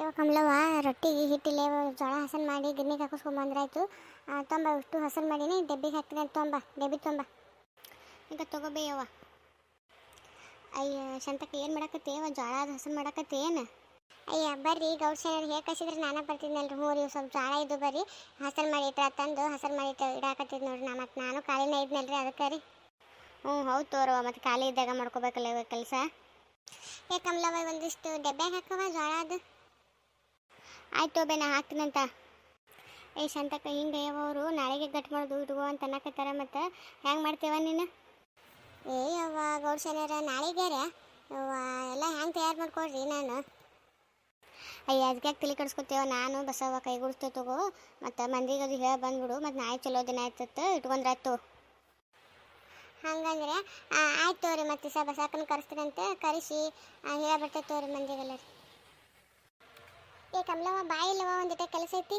ಇವಾಗ ಕಮಲವ್ವ ರೊಟ್ಟಿಗೆ ಹಿಟ್ಟಿಲೆ ಜೋಳ ಹಸನ್ ಮಾಡಿ ಗಿರ್ನಿಗೆ ಹಾಕಿಸ್ಕೊಂಬಂದ್ರಾಯ್ತು ತೊಂಬ, ಇಷ್ಟು ಹಸನ್ ಮಾಡೀನಿ ಡೆಬ್ಬಿಗೆ ಹಾಕ್ತೀನಿ ತೊಂಬ ಡೆಬ್ಬಿ ತೊಂಬ. ಈಗ ತಗೋಬೇಯವ್ವ ಅಯ್ಯ, ಶಂತಕ್ಕೆ ಏನು ಮಾಡಕತ್ತೆ? ಅವ ಜೋಳ ಅದು ಹಸನ್ ಮಾಡಕತ್ತೆ ಏನು? ಅಯ್ಯ, ಬರ್ರಿ ಗೌಡ್ಸೇನರು ಹೇಗೆ ಕಸಿದ್ರೆ ನಾನು ಬರ್ತಿದ್ನಲ್ರಿ ಹ್ಞೂ ರೀ ಸ್ವಲ್ಪ ಜೋಳ ಇದು ಬರ್ರಿ. ಹಸನ್ ಮಾಡಿ ಇಟ್ರ ತಂದು, ಹಸನ್ ಮಾಡಿ ಇಟ್ಟು ಇಡಾಕತ್ತಿದ್ ನೋಡ್ರಿ ನಾ, ಮತ್ತು ನಾನು ಖಾಲಿನ ಇದ್ನಲ್ರಿ ಅದಕ್ಕೆ ರೀ. ಹ್ಞೂ, ಹೌದು ತೋರವ ಮತ್ತು ಖಾಲಿ ಇದ್ದಾಗ ಮಾಡ್ಕೋಬೇಕಲ್ಲ ಕೆಲಸ. ಏ ಕಮಲವ್ವ, ಒಂದಿಷ್ಟು ಡೆಬ್ಬೆ ಹಾಕವ ಜೋಳ ಅದು. ಆಯ್ತು ಬೇನ ಹಾಕ್ತೀನಂತ ಏ ಶಾಂತಕ್ಕ ಹಿಂಗೆ ಅವರು ನಾಳೆಗೆ ಗಟ್ ಮಾಡೋದು ಇಟ್ಕೋ ಅಂತ ಅನ್ನಕತ್ತಾರ ಮತ್ತು. ಹೆಂಗೆ ಮಾಡ್ತೇವ ನೀನು? ಏ ಯವ್ವ ಗೌಡ್ಸೇನರ ನಾಳೆಗ್ಯಾರ ಯವ್ವ ಎಲ್ಲ ಹೆಂಗೆ ತಯಾರು ಮಾಡ್ಕೊಳ್ರಿ ನಾನು? ಅಯ್ಯ ಅದಕ್ಕೆ ತಲೆ ಕಡಿಸ್ಕೊತೇವ ನಾನು ಬಸವ್ವ ಕೈಗೂಡಿಸ್ತೇವೆ ತಗೋ. ಮತ್ತು ಮಂದಿಗೆ ಅದು ಹೇಳಿ ಬಂದ್ಬಿಡು. ಮತ್ತು ನಾಳೆ ಚಲೋ ದಿನ ಆಯ್ತತ್ತು ಇಟ್ಕೊಂಡ್ರಾಯ್ತು ಹಂಗಂದ್ರೆ ಆಯ್ತು ತೋರಿ ಮತ್ತೆ ಸ ಬಸಾಕನ ಕರೆಸ್ತೀನಂತೆ. ಕರೆಸಿ ಹೇಳ ಬರ್ತೈತೆ ತೋರಿ ಮಂದಿಗೆಲ್ಲ. ಏ ಕಮಲವ್ವ ಬಾಯಿಲ್ಲವ ಒಂದಿಟ ಕೆಲಸ ಐತಿ?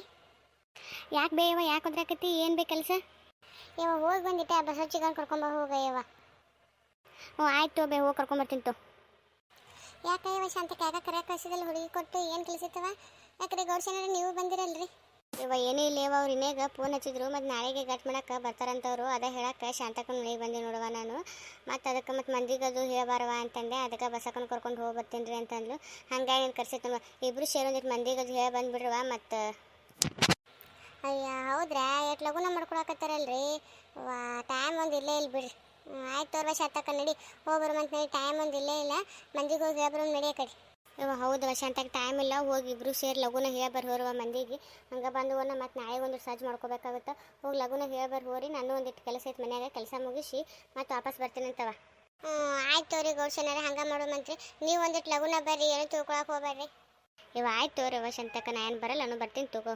ಯಾಕೆ ಬೇಯವ ಯಾಕೆ ಒದ್ರಾಕತಿ ಏನು ಬೇಕು ಕೆಲಸ? ಇವ ಹೋಗಿ ಬಂದಿಟ್ಟೆ ಆ ಚಿಕನ್ ಕರ್ಕೊಂಬ ಹೋಗ ಯವ ಆಯ್ತು ಬೇ, ಹೋಗಿ ಕರ್ಕೊಂಬರ್ತೀನಿ ತೋ. ಯಾಕೆ ಇವ ಶಾಂತ ಕ್ಯಾಗ ಕರೆ ಕಳಿಸಿದಲ್ಲಿ, ಹುಡುಗಿ ಕೊಟ್ಟು ಏನು ಕೆಲಸ ಇತ್ತವ ಯಾಕಂದ್ರೆ ಗೌಡ್ಸೇನಾರ ನೀವು ಬಂದಿರಲ್ರಿ? ಇವ ಏನೂ ಇಲ್ಲ ಇವ ಅವ್ರು ಇನ್ನೇಗ ಫೋನ್ ಹಚ್ಚಿದ್ರು, ಮತ್ತು ನಾಳೆಗೆ ಗಟ್ ಮಾಡಕ್ಕೆ ಬರ್ತಾರಂತವ್ರು. ಅದೇ ಹೇಳಕ್ಕೆ ಶಾಂತಕ್ಕನ ಮನೆಗೆ ಬಂದೆ ನೋಡುವ ನಾನು. ಮತ್ತು ಅದಕ್ಕೆ ಮತ್ತು ಮಂದಿಗೆ ಅದು ಹೇಳಬಾರವ ಅಂತಂದೆ. ಅದಕ್ಕೆ ಬಸಕನ ಕರ್ಕೊಂಡು ಹೋಗಿ ಬರ್ತೀನಿ ರೀ ಅಂತಂದ್ಲು. ಹಂಗಾಗಿ ನೀನು ಕರ್ಸಿತ್ತು ಇಬ್ಬರು ಒಂದಿಟ್ಟು ಮಂದಿಗೆ ಅದು ಹೇಳಿ ಬಂದ್ಬಿಡುವ ಮತ್ತು. ಅಯ್ಯ, ಹೌದ್ರಾ? ಎಷ್ಟು ಲಗುನ ಮಾಡ್ಕೊಳಕತ್ತಾರಲ್ರಿ? ವಾ ಟೈಮ್ ಒಂದು ಇಲ್ಲೇ ಇಲ್ಲ ಬಿಡ್ರಿ. ಆಯ್ತು ತೋರ್ವ ಶಾಂತಕ್ಕ ನಡಿ. ಹೋಗ್ಬರು ಮಂತ್ ನಡಿ. ಟೈಮ್ ಒಂದು ಇಲ್ಲೇ ಇಲ್ಲ. ಮಂದಿಗೆ ಹೋಗಿ ಹೇಳ್ಬರು ನಡಿಯ ಇವ ಹೌದು ಶಾಂತಕ್ಕೆ ಟೈಮ್ ಇಲ್ಲ ಹೋಗಿ ಇಬ್ರು ಸೇರಿ ಲಗುನ ಹೇಳ್ಬರ್ ಹೋರುವ ಮಂದಿಗೆ. ಹಂಗೆ ಬಂದು ಒಂದು ಮತ್ತು ನಾಳೆ ಒಂದು ಸರ್ಜ್ ಮಾಡ್ಕೋಬೇಕಾಗುತ್ತೆ. ಹೋಗಿ ಲಗುನ ಹೇಳ್ಬರ್ ಹೋರಿ ನಾನು ಒಂದಿಟ್ಟು ಕೆಲಸ ಐತೆ ಮನ್ಯಾಗ ಕೆಲಸ ಮುಗಿಸಿ ಮತ್ತು ವಾಪಸ್ ಬರ್ತೀನಂತವ ಹ್ಞೂ ಆಯ್ತು ತೋರಿ ಗೌಶನಾರ ಹಂಗೆ ಮಾಡೋ ಮಂತ್ರಿ. ನೀವು ಒಂದಿಟ್ಟು ಲಗುನ ಬರ್ರಿ ಏನು ತಿಳ್ಕೊಳಕ್ಕೆ ಹೋಗ್ಬೇಡ್ರಿ. ಇವ ಆಯ್ತು ತೋರಿ ಶಾಂತಕ್ಕ ನಾ ಏನು ಬರಲ್ಲ ನಾನು ಬರ್ತೀನಿ ತಗೋ.